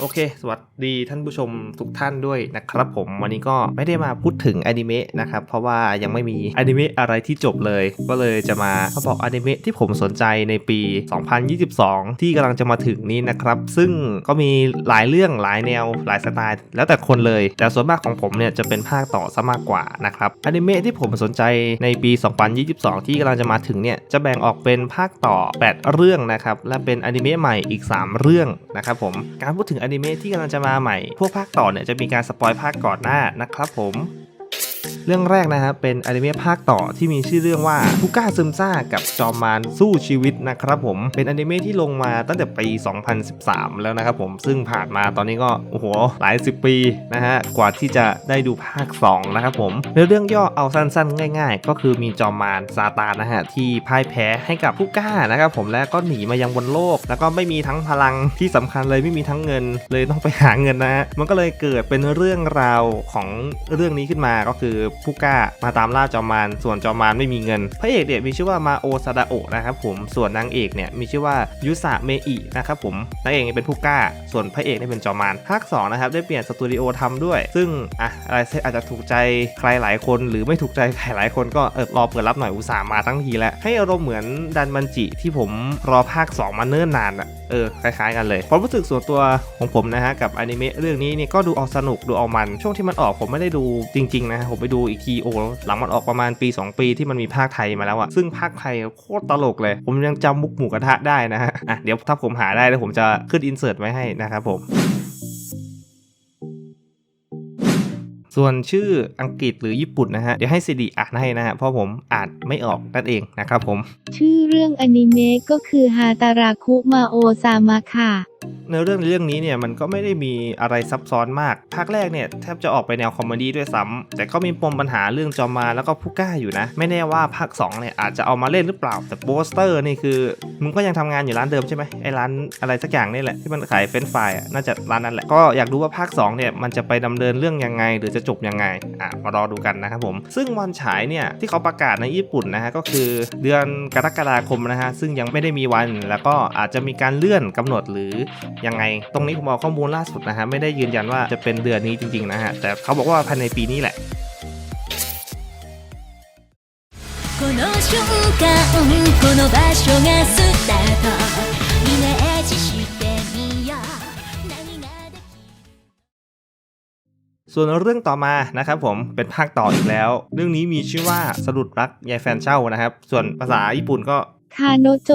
โอเค สวัสดีท่านผู้ชมทุกท่านด้วยนะครับผมวันนี้ก็ไม่ได้มาพูดถึงอนิเมะนะครับ เพราะว่ายังไม่มีอนิเมะอะไรที่จบเลย ก็เลยจะมามาบอกอนิเมะที่ผมสนใจในปี 2022 ที่กำลังจะมาถึงนี้นะครับ ซึ่งก็มีหลายเรื่องหลายแนวหลายสไตล์ แล้วแต่คนเลย แต่ส่วนมากของผมเนี่ยจะเป็นภาคต่อซะมากกว่านะครับอนิเมะที่ผมสนใจในปี 2022 ที่กำลังจะมาถึงเนี่ยจะแบ่งออกเป็นภาคต่อ 8 เรื่องนะครับและเป็นอนิเมะใหม่อีก 3 เรื่องนะครับผมการพูดถึงอนิเมะที่กำลังจะมาใหม่ พวกภาคต่อเนี่ยจะมีการสปอยภาคก่อนหน้านะครับผม เรื่องแรกนะครับเป็นอนิเมะภาคต่อที่มีชื่อเรื่องว่าผู้กล้าซึมซ่ากับจอมมารสู้ชีวิตนะครับผมเป็นอนิเมะที่ลงมาตั้งแต่ปี 2013 แล้วนะครับผมซึ่งผ่านมาตอนนี้ก็โอ้โหหลายสิบปีนะฮะกว่าที่จะได้ดูภาค 2 นะครับผมในเรื่องย่อเอาสั้นๆ ง่าย ๆ ก็คือมีจอมมารซาตานนะฮะที่พ่ายแพ้ให้กับผู้กล้านะครับผมและก็หนีมายังบนโลก แล้วก็ไม่มีทั้งพลังที่สำคัญเลยไม่มีทั้งเงินเลยต้องไปหาเงินนะฮะมันก็เลยเกิดเป็นเรื่องราวของเรื่องนี้ขึ้นมาก็คือผู้กล้ามาตามล่าจอมมารส่วนจอมมารไม่มีเงิน พระเอกเนี่ยมีชื่อว่ามาโอซาดาโอะนะครับผมส่วนนางเอกเนี่ยมีชื่อว่ายุสะเมอินะครับผมนางเอกเป็นผู้กล้า ส่วนพระเอกเนี่ยเป็นจอมมารภาค2นะครับได้เปลี่ยนสตูดิโอทำด้วย ซึ่งอะอะไรเซอาจจะถูกใจใครหลายคน หรือไม่ถูกใจใครหลายคนก็เออรอเปิดรับหน่อยอุตส่าห์มาทั้งทีแล้วให้อารมณ์เหมือนดันบันจิที่ผมรอภาค 2 มาเนิ่นนานอะเออคล้ายๆกันเลยความรู้สึกส่วนตัวของผมนะฮะกับอนิเมะเรื่องนี้เนี่ยก็ดูเอาสนุกดูเอามัน ช่วงที่มันออกผมไม่ได้ดูจริงๆนะฮะผมไปดูอีกทีโอหลังมันออกประมาณปี 2 ปีที่มันมีภาคไทยมาแล้วอะซึ่งภาคไทยโคตรตลกเลย ผมยังจำมุกหมูกระทะได้นะฮะอะเดี๋ยวถ้าผมหาได้แล้วผมจะขึ้นอินเสิร์ตไว้ให้นะครับผม ส่วนชื่ออังกฤษหรือญี่ปุ่นนะฮะ เดี๋ยวให้ซีดีอ่านให้นะฮะ เพราะผมอ่านไม่ออกนั่นเองนะครับผม ชื่อเรื่องอนิเมะก็คือฮาตาราคุมาโอซามะค่ะในเรื่องเรื่องนี้เนี่ยมันก็ไม่ได้มีอะไรซับซ้อนมาก ภาคแรกเนี่ยแทบจะออกไปแนวคอมเมดี้ด้วยซ้ำแต่ก็มีปมปัญหาเรื่องจอมาแล้วก็ผู้กล้าอยู่นะ ไม่แน่ว่าภาค2เนี่ยอาจจะเอามาเล่นหรือเปล่า แต่โปสเตอร์นี่คือมึงก็ยังทำงานอยู่ร้านเดิมใช่ไหมไอ้ร้านอะไรสักอย่างนี่แหละที่มันขายเฟรนฟรายอะน่าจะร้านนั้นแหละ ก็อยากดูว่าภาค2เนี่ยมันจะไปดำเนินเรื่องยังไง หรือจะจบยังไงอะมารอดูกันนะครับผม ซึ่งวันฉายเนี่ยที่เขาประกาศในญี่ปุ่นนะฮะก็คือเดือนกรกฎาคมนะฮะซึ่งยังไม่ได้มีวันแล้วก็อาจจะมีการเลื่อนกำหนดหรือยังไง ตรงนี้ผมเอาข้อมูลล่าสุดนะฮะไม่ได้ยืนยันว่าจะเป็นเดือนนี้จริงๆนะฮะแต่เขาบอกว่าภายในปีนี้แหละ この瞬間この場所がスタートイメージしてみよう何ができ ส่วนเรื่องต่อมานะครับผมเป็นภาคต่ออีกแล้ว เรื่องนี้มีชื่อว่าสะดุดรักยายแฟนเช่านะครับ ส่วนภาษาญี่ปุ่นก็ คาโนโจ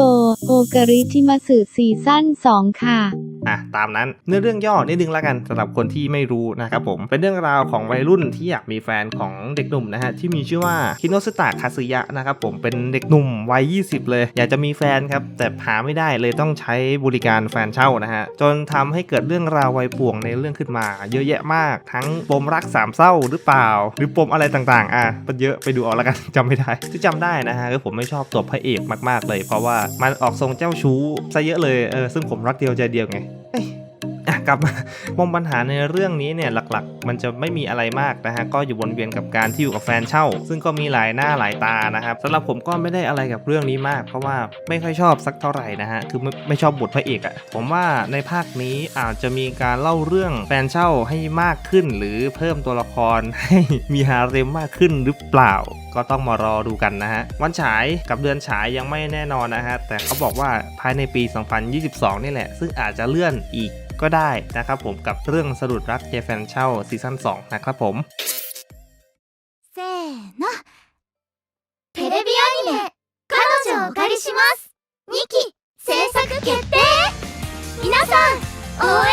โอกริทิมาสึซีซั่น2 ค่ะ อะ ตามนั้นเนื้อเรื่องย่อนิดนึงแล้วกันสำหรับคนที่ไม่รู้นะครับผม เป็นเรื่องราวของวัยรุ่นที่อยากมีแฟนของเด็กหนุ่มนะฮะ ที่มีชื่อว่าคิโนสตะคาซึยะนะครับผมเป็นเด็กหนุ่มวัย 20 เลย อยากจะมีแฟนครับ แต่หาไม่ได้เลยต้องใช้บริการแฟนเช่านะฮะ จนทำให้เกิดเรื่องราววัยป่วงในเรื่องขึ้นมา เยอะแยะมาก ทั้งปมรักสามเศร้าหรือเปล่า หรือปมอะไรต่างๆ อะมันเยอะไปดูเอาล้วกันจำไม่ได้ที่จำได้นะฮะคือผมไม่ชอบตัวพระเอกมากๆเลย เพราะว่ามันออกทรงเจ้าชู้ซะเยอะเลยเออซึ่งผมรักเดียวใจเดียวไง กลับมาปมปัญหาในเรื่องนี้เนี่ยหลักๆ มันจะไม่มีอะไรมากนะฮะก็อยู่วนเวียนกับการที่อยู่กับแฟนเช่า ซึ่งก็มีหลายหน้าหลายตานะครับสำหรับผมก็ไม่ได้อะไรกับเรื่องนี้มาก เพราะว่าไม่ค่อยชอบสักเท่าไหร่นะฮะคือไม่ไม่ชอบบทพระเอกอะ่ะผมว่าในภาคนี้อาจจะมีการเล่าเรื่องแฟนเช่าให้มากขึ้น หรือเพิ่มตัวละครให้มีฮาเร็มมากขึ้นหรือเปล่าก็ต้องมารอดูกันนะฮะ วันฉายกับเดือนฉายยังไม่แน่นอนนะฮะ แต่เขาบอกว่าภายในปี 2022 นี่แหละ ซึ่งอาจจะเลื่อนอีก ก็ได้นะครับผมกับเรื่องสะดุดรักเจแฟนเช่าซีซั่น2นะครับผม せーのテレビアニメ「彼女をお借りします」2期制作決定皆さん応援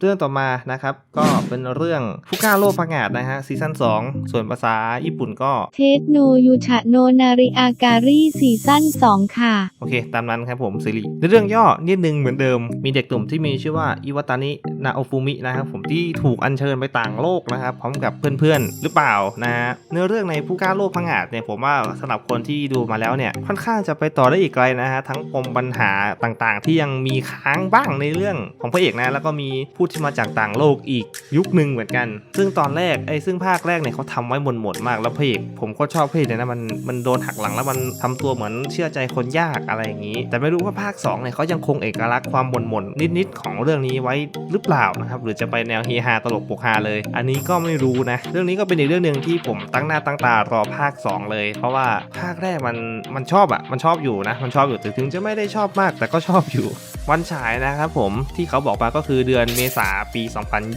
เรื่องต่อมานะครับ ก็เป็นเรื่องผู้กล้าโลกพังงาดนะฮะซีซั่น2 ส่วนภาษาญี่ปุ่นก็เทสโนยูชะโนนาริอาการีซีซั่น2 ค่ะ โอเค ตามนั้นครับผมซีรีส์ในเรื่องย่อนิดนึงเหมือนเดิม มีเด็กหนุ่มที่มีชื่อว่าอิวาตานินาโอฟูมินะครับผมที่ถูกอัญเชิญไปต่างโลกนะครับ พร้อมกับเพื่อนๆ หรือเปล่านะฮะเนื้อเรื่องในผู้กล้าโลกพังงาดเนี่ยผมว่าสำหรับคนที่ดูมาแล้วเนี่ยค่อนข้างจะไปต่อได้อีกไกลนะฮะทั้งปมปัญหาต่างๆ ที่ยังมีค้างบ้างในเรื่องของพระเอกนะแล้วก็มีพูดที่มาจากต่างโลกอีกยุคหนึ่งเหมือนกัน ซึ่งตอนแรกไอ้ซึ่งภาคแรกเนี่ยเขาทำไว้หมดๆมดมากแล้วพระเอกผมก็ชอบพระเอกเนี่ยนะมันมันโดนหักหลังแล้วมันทำตัวเหมือนเชื่อใจคนยากอะไรอย่างนี้ แต่ไม่รู้ว่าภาค2เนี่ยเขายังคงเอกลักษณ์ความหม่นๆนิดๆของเรื่องนี้ไว้หรือเปล่านะครับหรือจะไปแนวเฮฮาตลกปกฮาเลย อันนี้ก็ไม่รู้นะ เรื่องนี้ก็เป็นอีกเรื่องหนึ่งที่ผมตั้งหน้าตั้งตารอภาค 2 เลย เพราะว่าภาคแรกมันมันชอบอะมันชอบอยู่นะ มันชอบอยู่ถึงจะไม่ได้ชอบมาก แต่ก็ชอบอยู่ วันฉายนะครับผมที่เขาบอกมาก็คือเดือนเมษาปี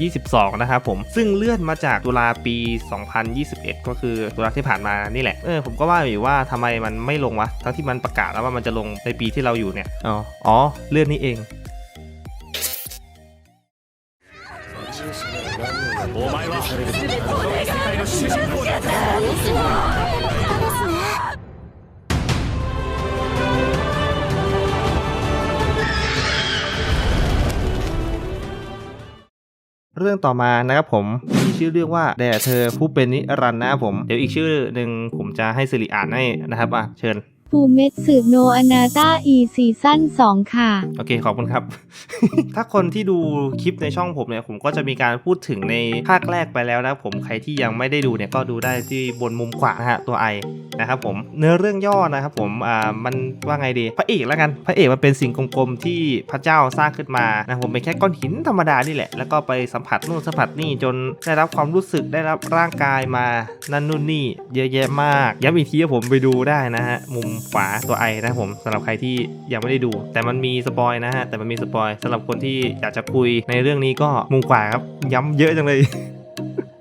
2022 นะครับผมซึ่งเลื่อนมาจากตุลาปี 2021 ก็คือตุลาที่ผ่านมานี่แหละเออผมก็ว่าอยู่ว่าทำไมมันไม่ลงวะทั้งที่มันประกาศแล้วว่ามันจะลงในปีที่เราอยู่เนี่ยอ๋ออ๋อเลื่อนนี้เอง お前は世界の主人公だ เรื่องต่อมานะครับผมมีชื่อเรื่องว่าแด่เธอผู้เป็นนิรันดร์นะครับผมเดี๋ยวอีกชื่อหนึ่งผมจะให้สิริอ่านให้นะครับอะเชิญ ฟูเมตสึโนอนาตาอีซีซั่น2 ค่ะ โอเค ขอบคุณครับ ถ้าคนที่ดูคลิปในช่องผมเนี่ย ผมก็จะมีการพูดถึงในภาคแรกไปแล้วนะผมใครที่ยังไม่ได้ดูเนี่ย ก็ดูได้ที่บนมุมขวานะฮะตัวไอนะครับผมเนื้อเรื่องย่อนะครับผมอ่ามันว่าไงดีพระเอกแล้วกันพระเอกมันเป็นสิ่งกลมๆที่พระเจ้าสร้างขึ้นมานะผมเป็นแค่ก้อนหินธรรมดานี่แหละ แล้วก็ไปสัมผัสนู่นสัมผัสนี่จนได้รับความรู้สึกได้รับร่างกายมานั่นนู่นนี่เยอะแยะมากย้ำอีกทีว่าผมไปดูได้นะฮะมุมขวาตัวไอนะครับผมสำหรับใครที่ยังไม่ได้ดู แต่มันมีสปอยนะฮะแต่มันมีสปอยสำหรับคนที่อยากจะคุยในเรื่องนี้ก็มุมขวาครับ ย้ำเยอะจังเลย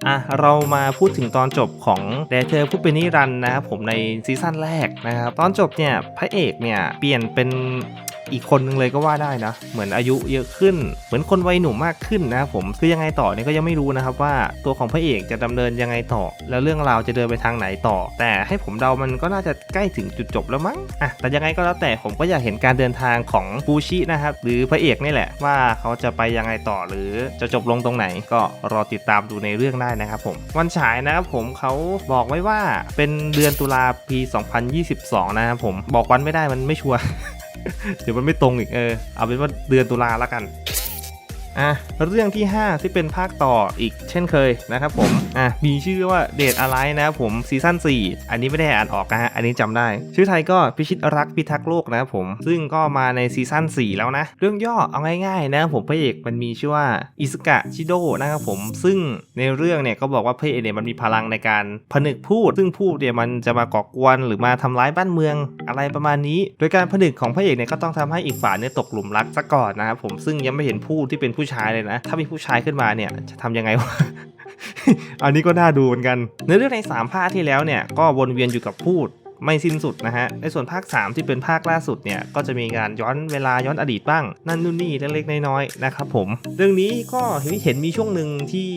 อะเรามาพูดถึงตอนจบของแดเธอผู้เป็นนิรันดร์นะครับผมในซีซั่นแรกนะครับตอนจบเนี่ยพระเอกเนี่ยเปลี่ยนเป็น อีกคนนึงเลยก็ว่าได้นะ เหมือนอายุเยอะขึ้น เหมือนคนวัยหนุ่มมากขึ้นนะครับผมคือยังไงต่อเนี่ยก็ยังไม่รู้นะครับว่าตัวของพระเอกจะดำเนินยังไงต่อ แล้วเรื่องราวจะเดินไปทางไหนต่อ แต่ให้ผมเดามันก็น่าจะใกล้ถึงจุดจบแล้วมั้งอะแต่ยังไงก็แล้วแต่ผมก็อยากเห็นการเดินทางของฟูชินะครับหรือพระเอกนี่แหละว่าเขาจะไปยังไงต่อหรือจะจบลงตรงไหน ก็รอติดตามดูในเรื่องได้นะครับผมวันฉายนะครับผมเขาบอกไว้ว่าเป็นเดือนตุลาปี 2022 นะครับผมบอกวันไม่ได้มันไม่ชัวร์ เดี๋ยวมันไม่ตรงอีกเออเอาเป็นว่าเดือนตุลาแล้วกัน อะเรื่องที่ 5 ที่เป็นภาคต่ออีกเช่นเคยนะครับผมอะมีชื่อว่าเดทอะไรนะครับผมซีซั่น4 อันนี้ไม่ได้อ่านออกนะฮะอันนี้จำได้ ชื่อไทยก็พิชิตรักพิทักษ์โลกนะครับผมซึ่งก็มาในซีซั่น4 แล้วนะ เรื่องย่อเอาง่ายๆนะผมพระเอกมันมีชื่อว่าอิสกะชิโดนะครับผมซึ่งในเรื่องเนี่ยก็บอกว่าพระเอกเนี่ยมันมีพลังในการผนึกพูด ซึ่งพูดเนี่ยมันจะมาก่อกวนหรือมาทำร้ายบ้านเมืองอะไรประมาณนี้ โดยการผนึกของพระเอกเนี่ยก็ต้องทำให้อีกฝ่ายเนี่ยตกหลุมรักซะก่อนนะครับผมซึ่งยังไม่เห็นผู้ที่เป็นผูู้้ชายเลยนะ ถ้ามีผู้ชายขึ้นมาเนี่ยจะทำยังไงวะอันนี้ก็น่าดูเหมือนกัน ในเรื่องใน 3 ภาคที่แล้วเนี่ยก็วนเวียนอยู่กับพูด ไม่สิ้นสุดนะฮะ ในส่วนภาค 3 ที่เป็นภาคล่าสุดเนี่ย ก็จะมีการย้อนเวลาย้อนอดีตบ้าง นั่นนู่นนี่เล็กๆน้อยๆนะครับผม เรื่องนี้ก็เห็นมีช่วงหนึ่งที่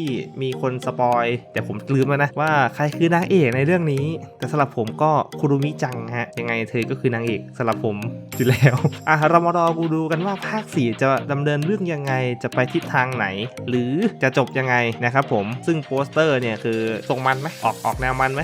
มีคนสปอยแต่ผมลืมแล้วนะว่าใครคือนางเอกในเรื่องนี้ แต่สำหรับผมก็คุรุมิจังฮะยังไงเธอก็คือนางเอกสำหรับผมอยู่แล้วอะเรามารอกูดูกันว่าภาค 4 จะดำเนินเรื่องยังไงจะไปทิศทางไหน หรือจะจบยังไงนะครับผมซึ่งโปสเตอร์เนี่ยคือทรงมันไหมออกออกแนวมันไหม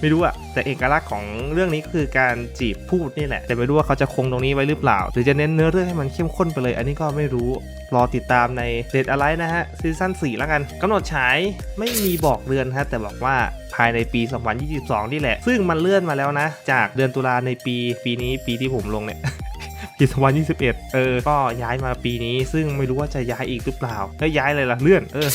ไม่รู้อะแต่เอกลักษณ์ของเรื่องนี้ก็คือการจีบพูดนี่แหละ แต่ไม่รู้ว่าเขาจะคงตรงนี้ไว้หรือเปล่า หรือจะเน้นเนื้อเรื่องให้มันเข้มข้นไปเลย อันนี้ก็ไม่รู้ รอติดตามในเดทอะไรนะฮะซีซั่น4แล้วกันกำหนดฉายไม่มีบอกเดือนฮะแต่บอกว่าภายในปี 2022 นี่แหละ ซึ่งมันเลื่อนมาแล้วนะ จากเดือนตุลาในปีปีนี้ปีที่ผมลงเนี่ยปี2021 เออ ก็ย้ายมาปีนี้ ซึ่งไม่รู้ว่าจะย้ายอีกหรือเปล่าแล้วย้ายเลยล่ะเลื่อน เออ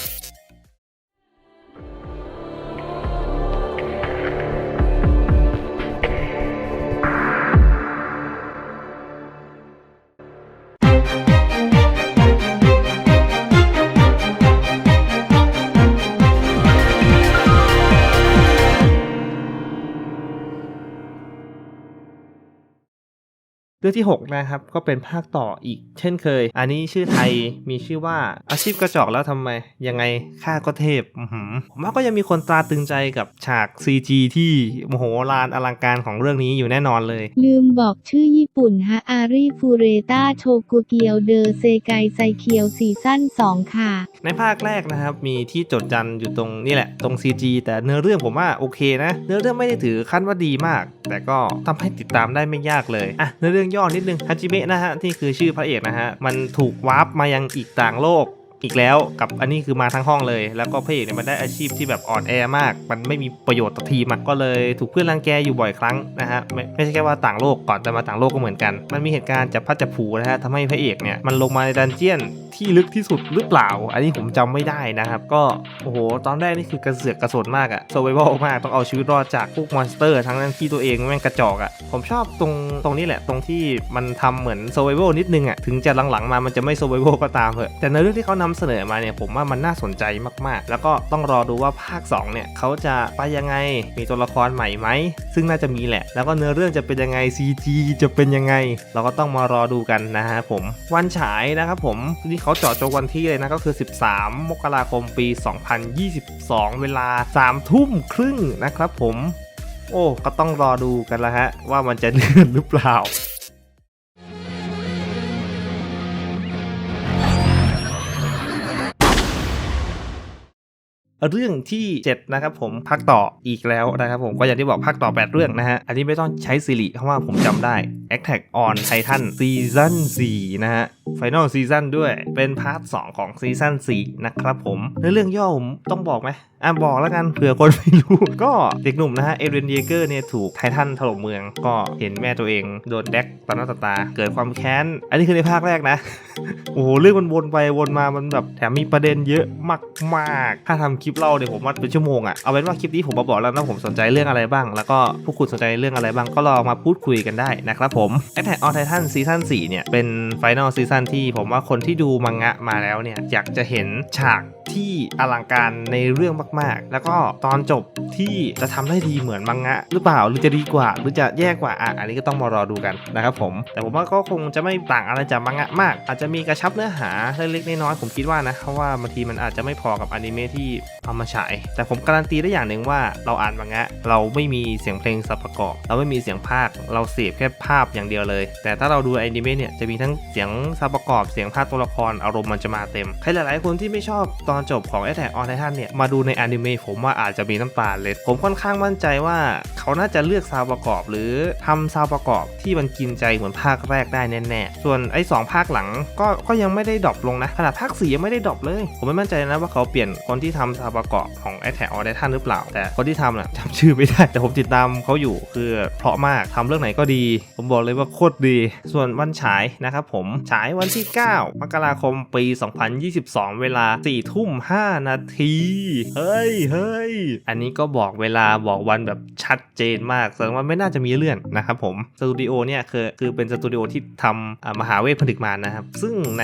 รื่องที่ 6 นะครับ ก็เป็นภาคต่ออีก เช่นเคย อันนี้ชื่อไทยมีชื่อว่าอาชีพกระจอกแล้วทำไม ยังไงค่าก็เทพอื้อหือผมว่าก็ยังมีคนตราตรึงใจกับฉาก CG ที่โมโหลานอลังการของเรื่องนี้อยู่แน่นอนเลย ลืมบอกชื่อญี่ปุ่นฮะอารีฟูเรตาโชกุเกียวเดอเซไกไซเคียวซีซั่น2 ค่ะ ในภาคแรกนะครับ มีที่จดจันอยู่ตรงนี่แหละตรง CG แต่เนื้อเรื่องผมว่าโอเคนะ เนื้อเรื่องไม่ได้ถือขั้นว่าดีมาก แต่ก็ทำให้ติดตามได้ไม่ยากเลยอะเนื้อเรื่องย่อนิดนึงฮัจิเมะนะฮะที่คือชื่อพระเอกนะฮะมันถูกวาร์ปมายังอีกต่างโลก อีกแล้วกับอันนี้คือมาทั้งห้องเลย แล้วก็พระเอกเนี่ยมันได้อาชีพที่แบบอ่อนแอมาก มันไม่มีประโยชน์ต่อทีมก็เลยถูกเพื่อนรังแกอยู่บ่อยครั้งนะฮะไม่ไม่ใช่แค่ว่าต่างโลกก่อนแต่มาต่างโลกก็เหมือนกัน มันมีเหตุการณ์จับพัดจับผูนะฮะทำให้พระเอกเนี่ยมันลงมาในดันเจียนที่ลึกที่สุดหรือเปล่า อันนี้ผมจำไม่ได้นะครับ ก็โอ้โหตอนแรกนี่คือกระเสือกกระสนมากอะโซเวอร์มากต้องเอาชีวิตรอดจากพวกมอนสเตอร์ทั้งนั้นที่ตัวเองแม่งกระจอกอะผมชอบตรงตรงนี้แหละตรงที่มันทำเหมือนโซเวอร์นิดนึงอะถึงจะหลังๆมามันจะไม่โซเวอร์ก็ตามเถอะแต่ในเรื่องที่เขานำเสนอมาเนี่ยผมว่ามันน่าสนใจมากๆ แล้วก็ต้องรอดูว่าภาค2เนี่ยเขาจะไปยังไงมีตัวละครใหม่ไหมซึ่งน่าจะมีแหละ แล้วก็เนื้อเรื่องจะเป็นยังไง CG จะเป็นยังไง เราก็ต้องมารอดูกันนะฮะผมวันฉายนะครับผมที่เขาเจาะจงวันที่เลยนะก็คือ 13 มกราคมปี 2022 เวลา 3 ทุ่มครึ่งนะครับผม โอ้ ก็ต้องรอดูกันละฮะ ว่ามันจะเลื่อนหรือเปล่า เรื่องที่ 7 นะครับผมพักต่ออีกแล้วนะครับผมก็อย่างที่บอกพักต่อ 8 เรื่องนะฮะ อันนี้ไม่ต้องใช้สิริเพราะว่าผมจำได้ Attack on Titan Season 4 นะฮะ Final Season ด้วย เป็นพาร์ท 2 ของซีซั่น4นะครับผมในเรื่องย่อผมต้องบอกไหมอะบอกแล้วกันเผื่อคนไม่รู้ ก็เด็กหนุ่มนะฮะ เอเรนเยเกอร์เนี่ยถูกไททันถล่มเมือง ก็เห็นแม่ตัวเองโดนแดกตาหน้าตา เกิดความแค้น อันนี้คือในภาคแรกนะ โอ้โห เรื่องมันวนไปวนมามันแบบแถมมีประเด็นเยอะมากๆ ถ้าทำคลิปเล่าเนี่ยผมว่าเป็นชั่วโมงอะเอาเป็นว่าคลิปนี้ผมมาบอกแล้วนะผมสนใจเรื่องอะไรบ้าง แล้วก็พวกคุณสนใจเรื่องอะไรบ้างก็ลองมาพูดคุยกันได้นะครับผม Attack on Titan ซีซั่น4เนี่ยเป็นไฟแนลซีซั่น Final Season ที่ผมว่าคนที่ดูมังงะมาแล้วเนี่ยอยากจะเห็นฉากที่อลังการในเรื่องมากๆ แล้วก็ตอนจบที่จะทำได้ดีเหมือนมังงะ หรือเปล่าหรือจะดีกว่า หรือจะแย่กว่าอะอันนี้ก็ต้องมารอดูกันนะครับผม แต่ผมว่าก็คงจะไม่ต่างอะไรจากมังงะมาก อาจจะมีกระชับเนื้อหาเล็กๆน้อยๆผมคิดว่านะเพราะว่าบางทีมันอาจจะไม่พอกับอนิเมะที่เอามาฉาย แต่ผมการันตีได้อย่างหนึ่งว่าเราอ่านมังงะ เราไม่มีเสียงเพลงสับประกอบ เราไม่มีเสียงภาค เราเสพแค่ภาพอย่างเดียวเลย แต่ถ้าเราดูอนิเมะเนี่ยจะมีทั้งเสียงสับประกอบเสียงภาคตัวละครอารมณ์มันจะมาเต็ม ใครหลายๆ คนที่ไม่ชอบตอนจบของ Attack on Titan เนี่ย มาดูในอนิเมะผมว่าอาจจะมีน้ำตาเลยผมค่อนข้างมั่นใจว่าเขาน่าจะเลือกซาวประกอบ หรือทำซาวประกอบที่มันกินใจเหมือนภาคแรกได้แน่ๆ ส่วนไอ้สองภาคหลังก็ก็ยังไม่ได้ดรอปลงนะ ขนาดภาคสี่ยังไม่ได้ดรอปเลย ผมไม่มั่นใจนะว่าเขาเปลี่ยนคนที่ทำซาวประกอบของ Attack on Titan หรือเปล่า แต่คนที่ทำน่ะจำชื่อไม่ได้แต่ผมติดตามเขาอยู่คือเพราะมากทำเรื่องไหนก็ดี ผมบอกเลยว่าโคตรดี ส่วนวันฉายนะครับผมฉายวันที่ 9 มกราคมปี 2022 เวลา 4 ทุ่ม 5 นาที เฮ้ยเฮ้ยอันนี้ก็บอกเวลาบอกวันแบบชัดเจนมากแสดงว่าไม่น่าจะมีเลื่อนนะครับผมสตูดิโอเนี่ยคือคือเป็นสตูดิโอที่ทำอ่ามหาเวทผนึกมานะครับ ซึ่งใน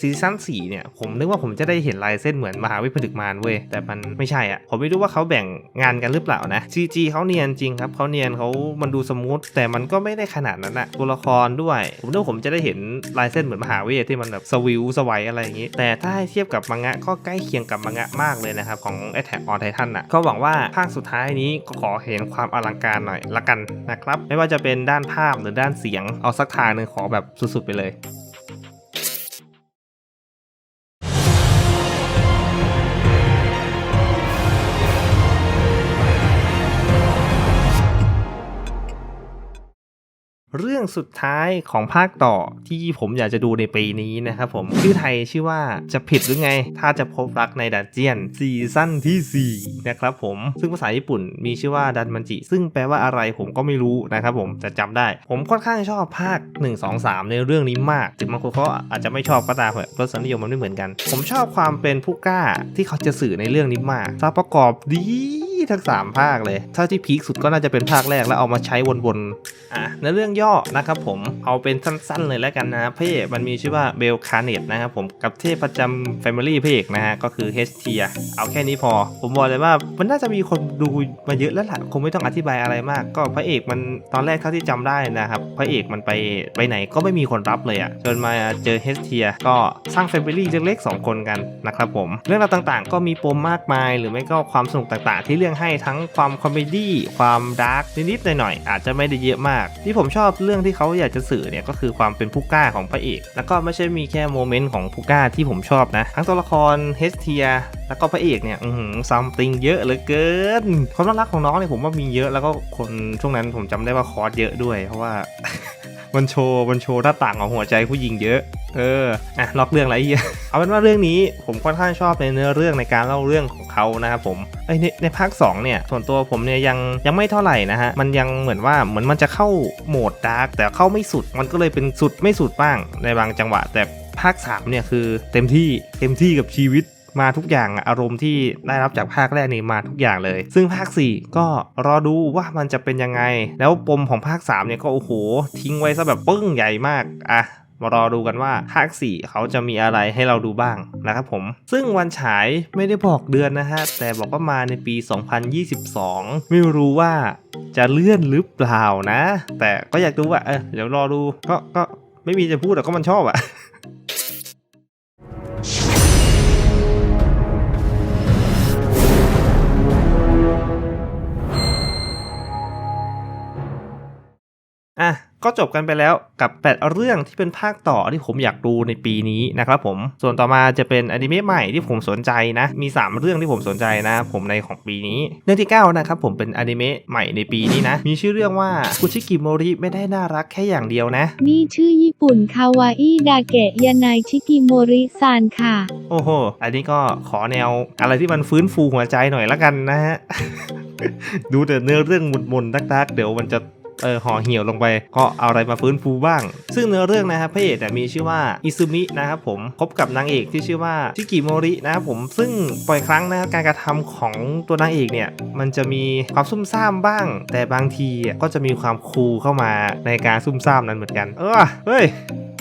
ซีซั่น4เนี่ย ผมนึกว่าผมจะได้เห็นลายเส้นเหมือนมหาเวทผนึกมารเว้ยแต่มันไม่ใช่อะ ผมไม่รู้ว่าเขาแบ่งงานกันหรือเปล่านะ CG เขาเนียนจริงครับเขาเนียนเขามันดูสมูทแต่มันก็ไม่ได้ขนาดนั้นอะตัวละครด้วย ผมนึกว่าผมจะได้เห็นลายเส้นเหมือนมหาเวทที่มันแบบสวิวสวัยอะไรอย่างงี้ แต่ถ้าให้เทียบกับมังงะก็ใกล้เคียงกับมังงะมากเลยนะครับ ของ Attack on Titan อะก็หวังว่าภาคสุดท้ายนี้ก็ขอเห็นความอลังการหน่อยละกันนะครับ ไม่ว่าจะเป็นด้านภาพหรือด้านเสียงเอาสักทางหนึ่งขอแบบสุดๆไปเลย เรื่องสุดท้ายของภาคต่อที่ผมอยากจะดูในปีนี้นะครับผมชื่อไทยชื่อว่าจะผิดหรือไง ถ้าจะพบรักในดันเจียนซีซั่นที่ 4 นะครับผมซึ่งภาษาญี่ปุ่นมีชื่อว่าดันมันจิ ซึ่งแปลว่าอะไรผมก็ไม่รู้นะครับผมจะจำได้ ผมค่อนข้างชอบภาค 1 2 3 ในเรื่องนี้มาก ถึงบางคนเขาอาจจะไม่ชอบก็ตามเถอะรสนิยมมันไม่เหมือนกัน ผมชอบความเป็นผู้กล้าที่เขาจะสื่อในเรื่องนี้มากซาประกอบดีทั้ง 3 ภาคเลย ถ้าที่พีคสุดก็น่าจะเป็นภาคแรกแล้วเอามาใช้วนๆอะในเรื่องย่อนะครับผมเอาเป็นสั้นๆเลยแล้วกันนะพระเอกมันมีชื่อว่าเบลคาเนตนะครับผมกับเทพประจำ Family พระเอกนะฮะก็คือเฮสเทียเอาแค่นี้พอ ผมบอกเลยว่ามันน่าจะมีคนดูมาเยอะแล้วล่ะคงไม่ต้องอธิบายอะไรมาก ก็พระเอกมันตอนแรกเท่าที่จำได้นะครับพระเอกมันไปไปไหนก็ไม่มีคนรับเลยอะจนมาเจอเฮสเทียก็สร้าง Family เล็กๆสองคนกันนะครับผม เรื่องราวต่างๆ ก็มีปมมากมาย หรือไม่ก็ความสนุกต่างๆ ที่เรื่องให้ทั้งความคอมเมดี้ความดาร์กนิดๆหน่อยๆอาจจะไม่ได้เยอะมาก ที่ผมชอบเรื่องที่เขาอยากจะสื่อเนี่ยก็คือความเป็นผู้กล้าของพระเอก แล้วก็ไม่ใช่มีแค่โมเมนต์ของผู้กล้าที่ผมชอบนะ ทั้งตัวละครเฮสเทียแล้วก็พระเอกเนี่ยอือซัมติงเยอะเหลือเกินความน่ารักของน้องเนี่ยผมว่ามีเยอะแล้วก็คนช่วงนั้นผมจำได้ว่าคอร์สเยอะด้วย เพราะว่ามันโชว์มันโชว์หน้าต่างของหัวใจผู้หญิงเยอะ เอออะนอกเรื่องอะไรอีกเอาเป็นว่าเรื่องนี้ผมค่อนข้างชอบในเนื้อเรื่องในการเล่าเรื่องของเขานะครับผมไอยในในภาค2เนี่ยส่วนตัวผมเนี่ยยังยังไม่เท่าไหร่นะฮะมันยังเหมือนว่าเหมือนมันจะเข้าโหมดดาร์กแต่เข้าไม่สุดมันก็เลยเป็นสุดไม่สุดบ้างในบางจังหวะ แต่ภาค3เนี่ยคือเต็มที่เต็มที่กับชีวิตมาทุกอย่างอะอารมณ์ที่ได้รับจากภาคแรกนี่มาทุกอย่างเลย ซึ่งภาค 4 ก็รอดูว่ามันจะเป็นยังไง แล้วปมของภาค3เนี่ยก็โอ้โห ทิ้งไว้ซะแบบปึ้งใหญ่มากอะ มารอดูกันว่าภาค 4 เขาจะมีอะไรให้เราดูบ้างนะครับผม ซึ่งวันฉายไม่ได้บอกเดือนนะฮะ แต่บอกว่ามาในปี 2022 ไม่รู้ว่าจะเลื่อนหรือเปล่านะ แต่ก็อยากดูว่าเออเดี๋ยวรอดูก็ก็ไม่มีจะพูดแต่ก็มันชอบอะ ก็จบกันไปแล้วกับ 8 เรื่องที่เป็นภาคต่อที่ผมอยากดูในปีนี้นะครับผม ส่วนต่อมาจะเป็นอนิเมะใหม่ที่ผมสนใจนะ มี 3 เรื่องที่ผมสนใจนะ ผมในของปีนี้ เรื่องที่ 9 นะครับผมเป็นอนิเมะใหม่ในปีนี้นะ มีชื่อเรื่องว่าคุชิกิโมริไม่ได้น่ารักแค่อย่างเดียวนะ นี่ชื่อญี่ปุ่นคาวาอิดาเกะยานายชิกิโมริซานค่ะ โอ้โห อันนี้ก็ขอแนวอะไรที่มันฟื้นฟูหัวใจหน่อยละกันนะฮะ ดูแต่เนื้อเรื่องหมุนๆดักๆ เดี๋ยวมันจะ เออห่อเหี่ยวลงไป ก็เอาอะไรมาฟื้นฟูบ้าง ซึ่งเนื้อเรื่องนะครับพระเอกเนี่ยมีชื่อว่าอิซึมินะครับผมพบกับนางเอกที่ชื่อว่าชิกิโมรินะครับผมซึ่งปล่อยครั้งนะครับการกระทำของตัวนางเอกเนี่ยมันจะมีความซุ่มซ่ามบ้าง แต่บางทีก็จะมีความคูลเข้ามาในการซุ่มซ่ามนั้นเหมือนกัน เออเฮ้ย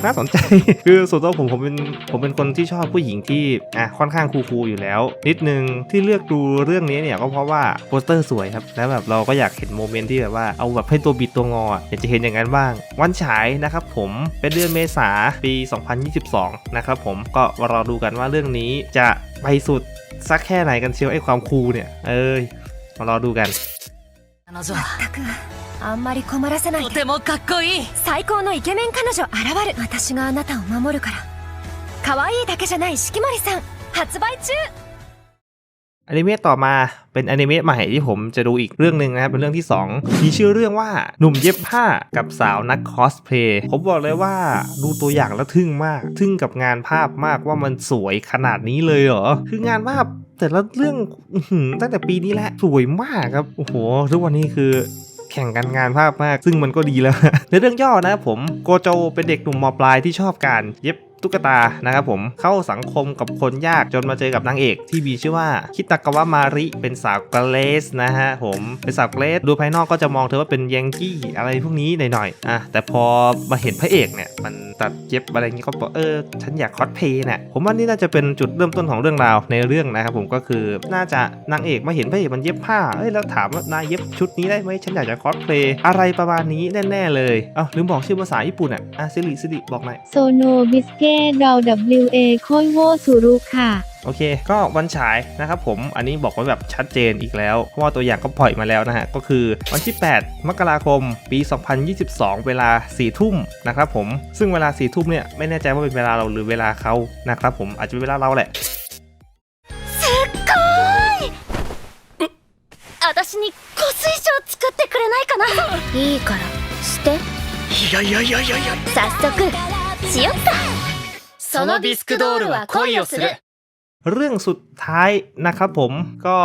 น่าสนใจคือส่วนตัวผมผมเป็นผมเป็นคนที่ชอบผู้หญิงที่อะค่อนข้างคูลๆอยู่แล้ว นิดนึงที่เลือกดูเรื่องนี้เนี่ยก็เพราะว่าโปสเตอร์สวยครับแล้วแบบเราก็อยากเห็นโมเมนต์ที่แบบว่าเอาแบบให้ตัวบดตัวงออ่ะอยากจะเห็นอย่างนั้นบ้าง วันฉายนะครับผมเป็นเดือนเมษาปี 2022 นะครับผมก็มารอดูกันว่าเรื่องนี้จะไปสุดสักแค่ไหนกันเชียวไอ้ความคูลเนี่ย เอ้ยมารอดูกัน 彼女はたくあんまり困らせないでとてもかっこいい最高のイケメン彼女現る私があなたを守るから可愛いだけじゃない四季森さん発売中 อนิเมะต่อมาเป็นอนิเมะใหม่ที่ผมจะดูอีกเรื่องหนึ่งนะครับเป็นเรื่องที่ 2 มีชื่อเรื่องว่าหนุ่มเย็บผ้ากับสาวนักคอสเพลย์ผมบอกเลยว่าดูตัวอย่างแล้วทึ่งมาก ทึ่งกับงานภาพมากว่ามันสวยขนาดนี้เลยเหรอ คืองานภาพแต่ละเรื่องตั้งแต่ปีนี้แหละสวยมากครับโอ้โหทุกวันนี้คือแข่งกันงานภาพมาก ซึ่งมันก็ดีแล้ว ในเรื่องย่อนะครับผมโกโจเป็นเด็กหนุ่มมปลายที่ชอบการเย็บ ตุ๊กตานะครับผมเข้าสังคมกับคนยากจนมาเจอกับนางเอก ที่มีชื่อว่าคิตากาวะมาริเป็นสาวเกรสนะฮะผมเป็นสาวเกรสดูภายนอกก็จะมองเธอว่าเป็นยังกี้อะไรพวกนี้หน่อยๆอะแต่พอมาเห็นพระเอกเนี่ยมันตัดเย็บอะไรอย่างงี้ก็บอกเออฉันอยากคอสเพย์เนี่ยผมว่านี่น่าจะเป็นจุดเริ่มต้นของเรื่องราวในเรื่องนะครับผมก็คือน่าจะนางเอกมาเห็นพระเอกมันเย็บผ้าเอ้ยแล้วถามว่านายเย็บชุดนี้ได้ไหมฉันอยากจะคอสเพลย์อะไรประมาณนี้แน่ๆเลยอ้าลืมบอกชื่อภาษาญี่ปุ่นอะอะซิริซิริบอกหน่อยโซโนบิสเกดอล WA โคยโวสุรุค่ะ โอเค ก็วันฉายนะครับผม อันนี้บอกไว้แบบชัดเจนอีกแล้ว เพราะว่าตัวอย่างก็ปล่อยมาแล้วนะฮะ ก็คือวันที่ 8 มกราคม ปี 2022 เวลา 4 ทุ่มนะครับผม ซึ่งเวลา 4 ทุ่มเนี่ย ไม่แน่ใจว่าเป็นเวลาเราหรือเวลาเขานะครับผม อาจจะเป็นเวลาเราแหละ すっごーい私に香水賞作ってくれないかないいからしていやいやいやいやいや早速しよっか そのビスクドールは恋をする เรื่องสุดท้ายนะครับผม ก็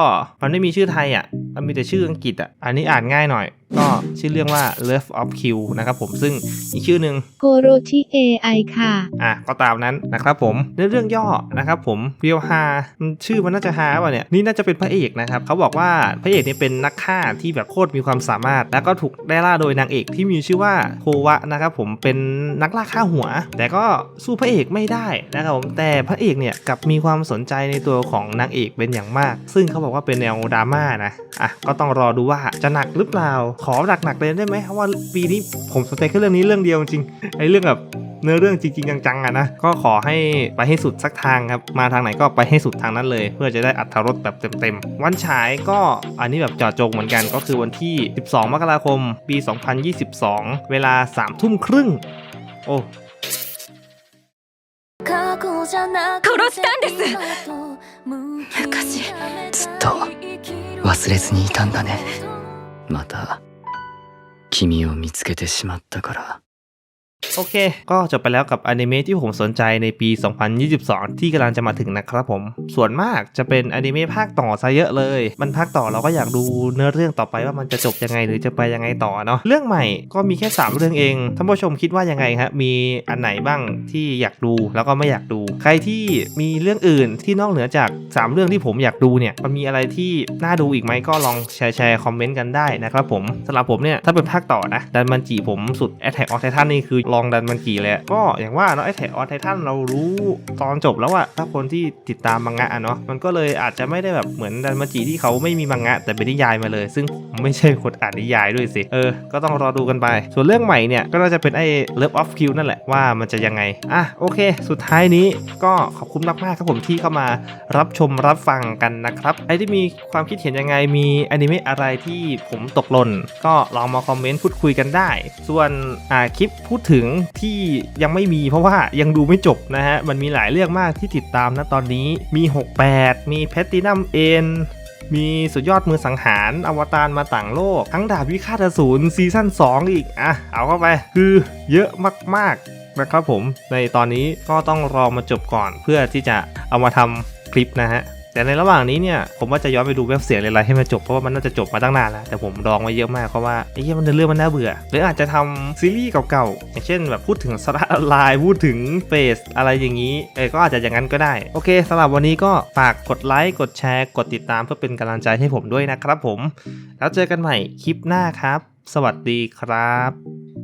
มันไม่มีชื่อไทยอ่ะ มันมีแต่ชื่ออังกฤษอ่ะ อันนี้อ่านง่ายหน่อย ก็ชื่อเรื่องว่า Love of Q นะครับผมซึ่งอีกชื่อหนึ่งโกโรชิเอไอค่ะ อะก็ตามนั้นนะครับผมในเรื่องย่อนะครับผมเรียวฮามันชื่อมันน่าจะฮาป่ะเนี่ยนี่น่าจะเป็นพระเอกนะครับเขาบอกว่าพระเอกเนี่ยเป็นนักฆ่าที่แบบโคตรมีความสามารถ แล้วก็ถูกได้ล่าโดยนางเอกที่มีชื่อว่าโควะนะครับผมเป็นนักล่าฆ่าหัว แต่ก็สู้พระเอกไม่ได้นะครับผมแต่พระเอกเนี่ยกลับมีความสนใจในตัวของนางเอกเป็นอย่างมาก ซึ่งเขาบอกว่าเป็นแนวดราม่านะอะก็ต้องรอดูว่าจะหนักหรือเปล่าขอหนักๆเลยได้ไหมเพราะว่าปีนี้ผมสนใจแค่เรื่องนี้เรื่องเดียวจริงๆไอ้เรื่องแบบ เนื้อเรื่องจริงๆจังๆอะนะ ก็ขอให้ไปให้สุดสักทางครับ มาทางไหนก็ไปให้สุดทางนั้นเลย เพื่อจะได้อัตรสแบบเต็มๆ วันฉายก็อันนี้แบบเจาะจงเหมือนกัน ก็คือวันที่ 12 มกราคม ปี 2022 เวลา 3 ทุ่มครึ่ง โอ้ 殺したんです昔ずっと忘れずにいたんだねまた 君を見つけてしまったから。 โอเค ก็จบไปแล้วกับอนิเมะที่ผมสนใจในปี 2022 ที่กำลังจะมาถึงนะครับผม ส่วนมากจะเป็นอนิเมะภาคต่อซะเยอะเลย มันภาคต่อเราก็อยากดูเนื้อเรื่องต่อไปว่ามันจะจบยังไงหรือจะไปยังไงต่อเนาะ เรื่องใหม่ก็มีแค่ 3 เรื่องเอง ท่านผู้ชมคิดว่ายังไงฮะ มีอันไหนบ้างที่อยากดูแล้วก็ไม่อยากดู ใครที่มีเรื่องอื่นที่นอกเหนือจาก 3 เรื่องที่ผมอยากดูเนี่ย มันมีอะไรที่น่าดูอีกไหมก็ลองแชร์แชร์คอมเมนต์กันได้นะครับผมสำหรับผมเนี่ยถ้าเป็นภาคต่อนะดันมันจีผมสุด Attack on Titan นี่คือลองดันมันจีเลยอะก็อย่างว่าเนาะ Attack on Titan เรารู้ตอนจบแล้วอะถ้าคนที่ติดตามมังงะอะเนาะมันก็เลยอาจจะไม่ได้แบบเหมือนดันมันจีที่เขาไม่มีมังงะ แต่เป็นนิยายมาเลย ซึ่งไม่ใช่คนอ่านนิยายด้วยสิเออก็ต้องรอดูกันไป ส่วนเรื่องใหม่เนี่ยก็น่าจะเป็นไอ้ Love of Q นั่นแหละว่ามันจะยังไงอะโอเค สุดท้ายนี้ก็ขอบคุณมากๆครับผมที่เข้ามารับชมรับฟังกันนะครับใครที่มีความคิดเห็นยังไงมีอนิเมะอะไรที่ผมตกหล่นก็ลองมาคอมเมนต์พูดคุยกันได้ ส่วนอ่าคลิปพูดถึงที่ยังไม่มีเพราะว่ายังดูไม่จบนะฮะ มันมีหลายเรื่องมากที่ติดตามนะตอนนี้มี 68 มีแพตตินัมเอ็นมีสุดยอดมือสังหาร อวตารมาต่างโลก ทั้งดาบวิฆาตอสูรซีซั่น2 อีก อะ เอาเข้าไป คือเยอะมากๆนะครับผม ในตอนนี้ก็ต้องรอมาจบก่อนเพื่อที่จะเอามาทำคลิปนะฮะ แต่ในระหว่างนี้เนี่ยผมว่าจะย้อนไปดูเว็บเสียงอะไรให้มันจบเพราะว่ามันน่าจะจบมาตั้งนานแล้วแต่ผมดองไว้เยอะมากเพราะว่าไอ้เหี้ยมันเรื่องมันน่าเบื่อ หรืออาจจะทำซีรีส์เก่าๆอย่างเช่นแบบพูดถึงสตาร์ไลน์พูดถึงเฟสอะไรอย่างนี้เออก็อาจจะอย่างนั้นก็ได้ โอเคสำหรับวันนี้ก็ฝากกดไลค์กดแชร์ กดติดตามเพื่อเป็นกำลังใจให้ผมด้วยนะครับผม แล้วเจอกันใหม่คลิปหน้าครับ สวัสดีครับ